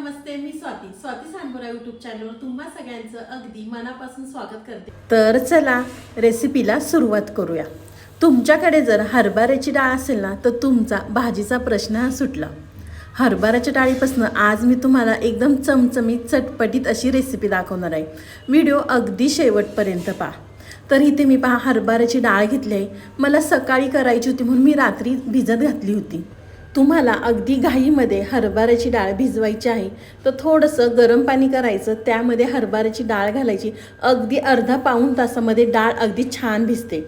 नमस्ते मी स्वाती. स्वाती सांबोरा युट्यूब चॅनलवर तुम्हा सगळ्यांचं अगदी मनापासून स्वागत करते. तर चला रेसिपीला सुरुवात करूया. तुमच्याकडे जर हरभऱ्याची डाळ असेल ना तर तुमचा भाजीचा प्रश्न हा सुटला. हरभऱ्याच्या डाळीपासून आज मी तुम्हाला एकदम चमचमीत चटपटीत अशी रेसिपी दाखवणार आहे. व्हिडिओ अगदी शेवटपर्यंत पहा. तर इथे मी पहा हरभऱ्याची डाळ घेतली आहे. मला सकाळी करायची होती म्हणून मी रात्री भिजत घातली होती. तुम्हाला अगदी घाईमध्ये हरभऱ्याची डाळ भिजवायची आहे तर थोडंसं गरम पाणी करायचं त्यामध्ये हरभऱ्याची डाळ घालायची. अगदी अर्धा पाऊण तासामध्ये डाळ अगदी छान भिजते.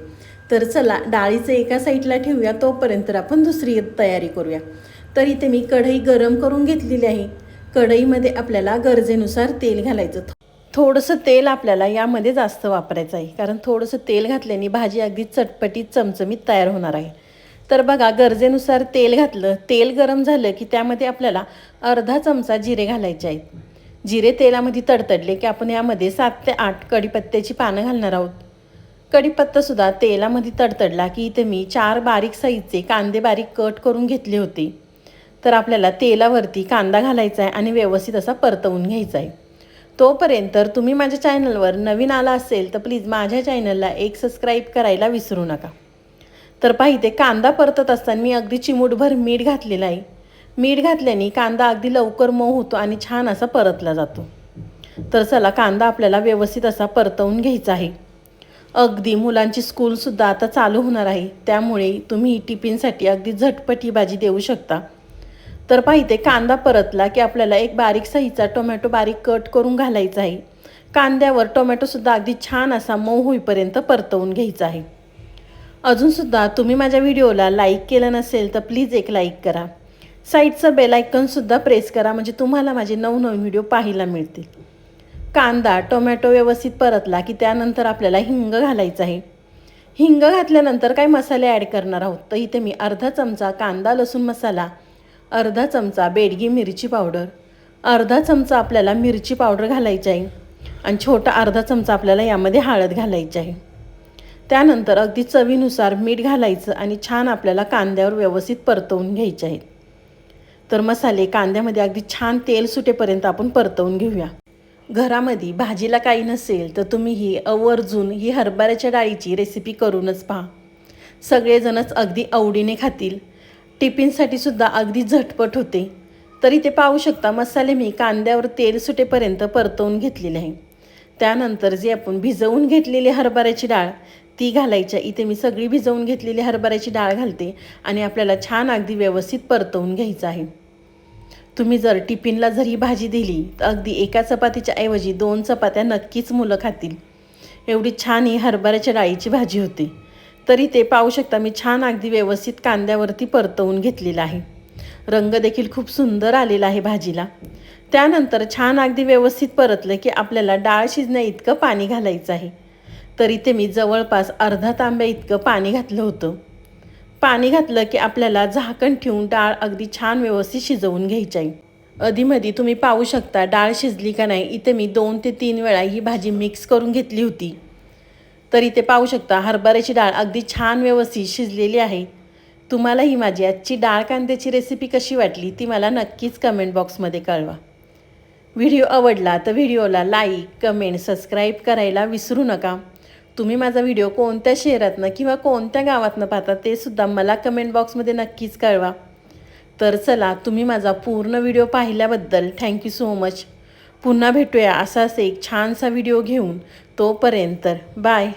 तर चला डाळीचं एका साईडला ठेवूया तोपर्यंत आपण दुसरी तयारी करूया. तर इथे मी कढई गरम करून घेतलेली आहे. कढईमध्ये आपल्याला गरजेनुसार तेल घालायचं. थोडंसं तेल आपल्याला यामध्ये जास्त वापरायचं आहे कारण थोडंसं तेल घातल्याने भाजी अगदी चटपटीत चमचमीत तयार होणार आहे. तर बघा गरजेनुसार तेल घातलं. तेल गरम झालं की त्यामध्ये आपल्याला अर्धा चमचा जिरे घालायचे आहेत. जिरे तेलामध्ये तडतडले की आपण यामध्ये सात ते आठ कढीपत्त्याची पानं घालणार आहोत. कढीपत्तासुद्धा तेलामध्ये तडतडला की इथे मी चार बारीक साईजचे कांदे बारीक कट करून घेतले होते. तर आपल्याला तेलावरती कांदा घालायचा आहे आणि व्यवस्थित असा परतवून घ्यायचा आहे. तोपर्यंत तर तुम्ही माझ्या चॅनलवर नवीन आला असेल तर प्लीज माझ्या चॅनलला एक सबस्क्राईब करायला विसरू नका. तर पाहिजे कांदा परतत असताना मी अगदी चिमूटभर मीठ घातलेलं आहे. मीठ घातल्याने कांदा अगदी लवकर मऊ होतो आणि छान असा परतला जातो. तर चला कांदा आपल्याला व्यवस्थित असा परतवून घ्यायचा आहे. अगदी मुलांची स्कूलसुद्धा आता चालू होणार आहे. त्यामुळे तुम्ही टिफिनसाठी अगदी झटपट ही भाजी देऊ शकता. तर पाहिजे कांदा परतला की आपल्याला एक बारीक साईजचा टोमॅटो बारीक कट करून घालायचा आहे. कांद्यावर टोमॅटोसुद्धा अगदी छान असा मऊ होईपर्यंत परतवून घ्यायचा आहे. अजूनसुद्धा तुम्ही माझ्या व्हिडिओला लाईक केलं नसेल तर प्लीज एक लाईक करा. साईडचं बेलायकनसुद्धा प्रेस करा म्हणजे तुम्हाला माझे नवनवीन व्हिडिओ पाहायला मिळतील. कांदा टोमॅटो व्यवस्थित परतला की त्यानंतर आपल्याला हिंग घालायचं आहे. हिंग घातल्यानंतर काय मसाले ॲड करणार आहोत. तर इथे मी अर्धा चमचा कांदा लसूण मसाला अर्धा चमचा बेडगी मिरची पावडर अर्धा चमचा आपल्याला मिरची पावडर घालायची आहे आणि छोटा अर्धा चमचा आपल्याला यामध्ये हळद घालायची आहे. त्यानंतर अगदी चवीनुसार मीठ घालायचं आणि छान आपल्याला कांद्यावर व्यवस्थित परतवून घ्यायचे आहेत तर मसाले कांद्यामध्ये अगदी छान तेल सुटेपर्यंत आपण परतवून घेऊया. घरामध्ये भाजीला काही नसेल तर तुम्ही ही आवर्जून ही हरभऱ्याच्या डाळीची रेसिपी करूनच पहा. सगळेजणच अगदी आवडीने खातील. टिफिनसाठी सुद्धा अगदी झटपट होते. तरी ते पाहू शकता मसाले मी कांद्यावर तेल सुटेपर्यंत परतवून घेतलेले आहे. त्यानंतर जे आपण भिजवून घेतलेली हरभऱ्याची डाळ ती घालायच्या. इथे मी सगळी भिजवून घेतलेली हरभऱ्याची डाळ घालते आणि आपल्याला छान अगदी व्यवस्थित परतवून घ्यायचं आहे. तुम्ही जर टिफिनला जर ही भाजी दिली तर अगदी एका चपातीच्या ऐवजी दोन चपात्या नक्कीच मुलं खातील. एवढी छान ही हरभऱ्याच्या डाळीची भाजी होती. तरी ते पाहू शकता मी छान अगदी व्यवस्थित कांद्यावरती परतवून घेतलेला आहे. रंग देखील खूप सुंदर आलेला आहे भाजीला. त्यानंतर छान अगदी व्यवस्थित परतलं की आपल्याला डाळ शिजण्या इतकं पाणी घालायचं आहे. तर इथे मी जवळपास अर्धा तांब्या इतकं पाणी घातलं होतं. पाणी घातलं की आपल्याला झाकण ठेवून डाळ अगदी छान व्यवस्थित शिजवून घ्यायची. आहे अधीमधी तुम्ही पाहू शकता डाळ शिजली का नाही इथे मी दोन ते तीन वेळा ही भाजी मिक्स करून घेतली होती. तर इथे पाहू शकता हरभऱ्याची डाळ अगदी छान व्यवस्थित शिजलेली आहे. तुम्हाला ही माझी आजची डाळ कांद्याची रेसिपी कशी वाटली ती मला नक्कीच कमेंट बॉक्समध्ये कळवा. व्हिडिओ आवडला तर व्हिडिओला लाईक कमेंट सबस्क्राईब करायला विसरू नका. तुम्ही माझा व्हिडिओ कोणत्या शहरातनं किंवा कोणत्या गावातनं पाहता ते सुद्धा मला कमेंट बॉक्समध्ये नक्कीच कळवा. तर चला तुम्ही माझा पूर्ण व्हिडिओ पाहिल्याबद्दल थँक्यू सो मच पुन्हा भेटूया असाच एक छानसा व्हिडिओ घेऊन. तोपर्यंत बाय